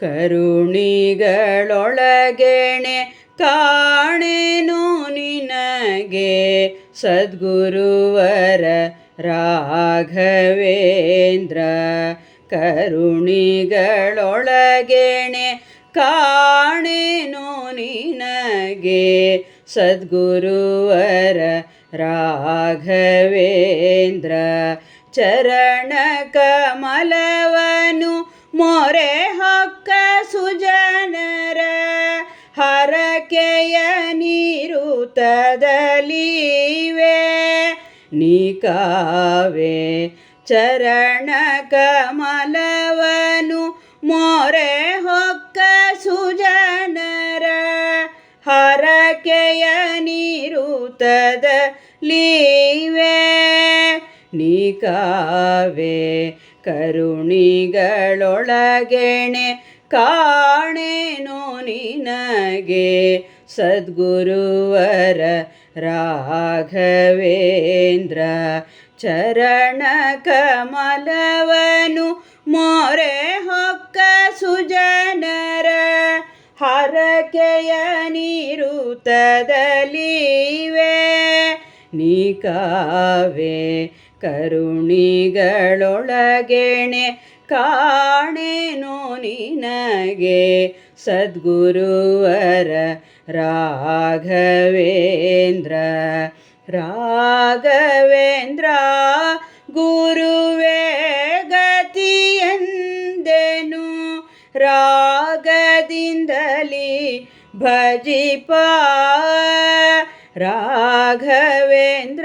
ಕರುಣಿಗಳೊಳಗೆಣೆ ಕಾಣೆನು ನಿನಗೆ ಸದ್ಗುರುವರ ರಾಘವೇಂದ್ರ. ಕರುಣಿಗಳೊಳಗೆಣೆ ಕಾಣೆನು ನಿನಗೆ ಸದ್ಗುರುವರ ರಾಘವೇಂದ್ರ. ಚರಣ ಕಮಲವನು ಮೊರೆ ಹರಕೆಯ ನೀರುತದಲಿವೆ ನಿಕಾವೆ ಚರಣ ಕಮಲವನು ಮೊರೆ ಹೊಕ್ಕ ಸುಜನರ ಹರಕೆಯ ನೀರುತದಲಿವೆ ನಿಕಾವೆ ಕರುಣಿಗಳೊಳಗೆಣೆ ಕಾಣೆನು ನಿನಗೆ ಸದ್ಗುರುವರ ರಾಘವೇಂದ್ರ ಚರಣ ಕಮಲವನು ಮೊರೆ ಹೊಕ್ಕ ಸುಜನರ ಹರಕೆಯ ನೀರುತದಲಿವೆ ನಿಕಾವೆ ಕರುಣಿಗಳೊಳಗೆಣೆ ಕಾಣೆನು ನಿನಗೆ ಸದ್ಗುರುವರ ರಾಘವೇಂದ್ರ. ರಾಘವೇಂದ್ರ ಗುರುವೇ ಗತಿಯಂದೆನು ರಾಗದಿಂದಲಿ ಭಜಿಪ. ರಾಘವೇಂದ್ರ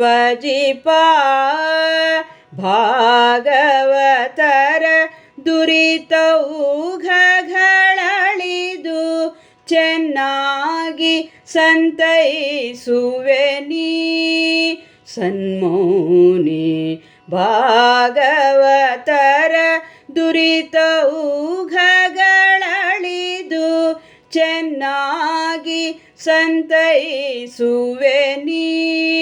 ಭಜಿಪ ಭಾಗವತರ ಘಳಿದು ಚೆನ್ನಾಗಿ ಸಂತೈಸುವೆ ನೀ. ಸನ್ಮೋನಿ ಭಾಗವತರ ದುರಿತೌಘಗಳಳಿದು ಚೆನ್ನಾಗಿ ಸಂತೈಸುವೆ ನೀ.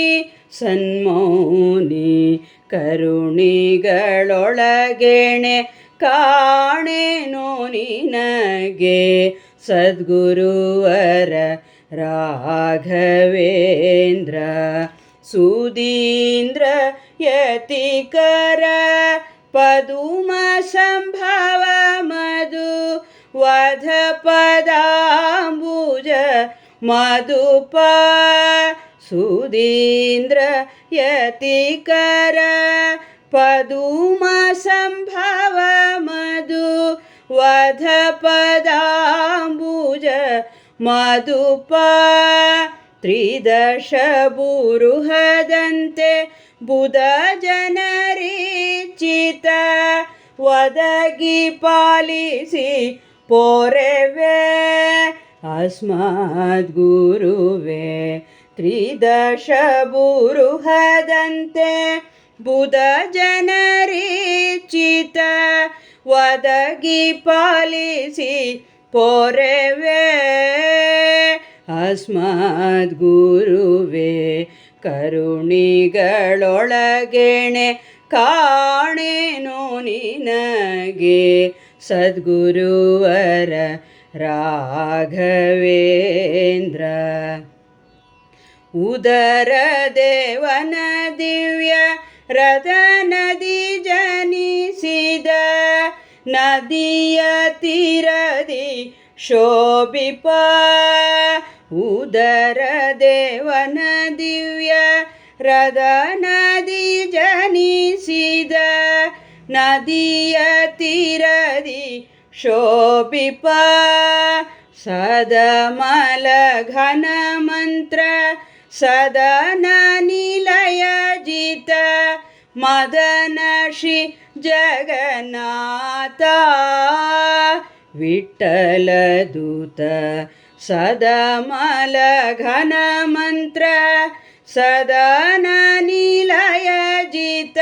ಸನ್ಮೌನಿ ಕರುಣಿಗಳೊಳಗೆಣೆ ಕಾಣೆನು ನಿನಗೆ ಸದ್ಗುರುವರ ರಾಘವೇಂದ್ರ ಸುಧೀಂದ್ರ ಯತಿಕರ ಪದುಮ ಸಂಭವ ಮಧು ವಧ ಪದಾಂಬುಜ ಮಧುಪ ಸುಧೀಂದ್ರ ಯತಿಕರ ಪದುಮ ಸಂಭವ ಮಧು ವಧ ಪದಾಂಬುಜ ಮಧುಪ ತ್ರಿದಶ ಬುರುಹದಂತೆ ಬುಧ ಜನರಿಚಿತ ಒದಗಿ ಪಾಲಿಸಿ ಪೋರೆವೆ ಅಸ್ಮದ್ ಗುರುವೆ ತ್ರಿದಶ ಬುರುಹದಂತೆ ಬುಧ ಜನರಿಚಿತ ಒದಗಿ ಪಾಲಿಸಿ ಪೊರೆವೆ. ಅಸ್ಮದ್ ಗುರುವೆ ಕರುಣಿಗಳೊಳಗೆಣೆ ಕಾಣೆನು ನಿನಗೆ. ಸದ್ಗುರುವರ ರಾಘವೇಂದ್ರ. ಉದರ ದೇವನ ದಿವ್ಯ ರಥ ನದಿ ಜನಿಸಿದ ನದಿಯ ತೀರದಿ ಶೋಭಿಪ ಉದರ ದೇವನ ದಿವ್ಯ ರಥ ನದಿ ಜನಿಸಿದ ನದಿಯ ತೀರದಿ ಶೋಭಿಪ ಸದಮಲ ಘನ ಮಂತ್ರ ಸದನ ನಿಲಯ ಜಿತ ಮದನ ಶ್ರೀ ಜಗನ್ನಾಥ ವಿಠಲ ದೂತ ಸದಮಲ ಘನ ಮಂತ್ರ ಸದನ ನಿಲಯ ಜಿತ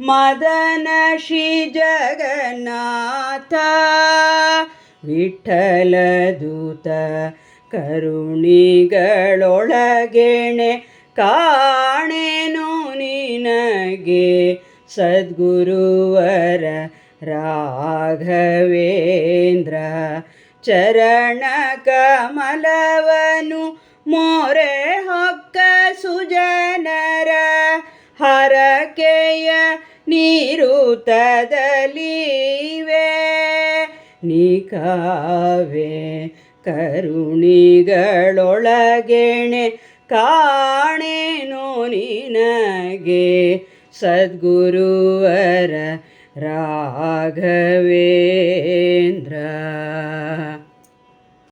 ಮದನ ಶ್ರೀ ಜಗನ್ನಾಥ ವಿಠಲ ದೂತ ಕರುಣಿಗಳೊಳಗೆಣೆ ಕಾಣೆನು ನಿನಗೆ ಸದ್ಗುರುವರ ರಾಘವೇಂದ್ರ. ಚರಣ ಕಮಲವನು ಮೋರೆ ಹೊಕ್ಕ ಸುಜನರ ಹರಕೆಯ ನೀರುತದಲಿವೆ ನಿಕಾವೆ ಕರುಣಿಗಳೊಳಗೆಣೆ ಕಾಣೇನೋ ನಿನಗೆ. ಸದ್ಗುರುವರ ರಾಘವೇಂದ್ರ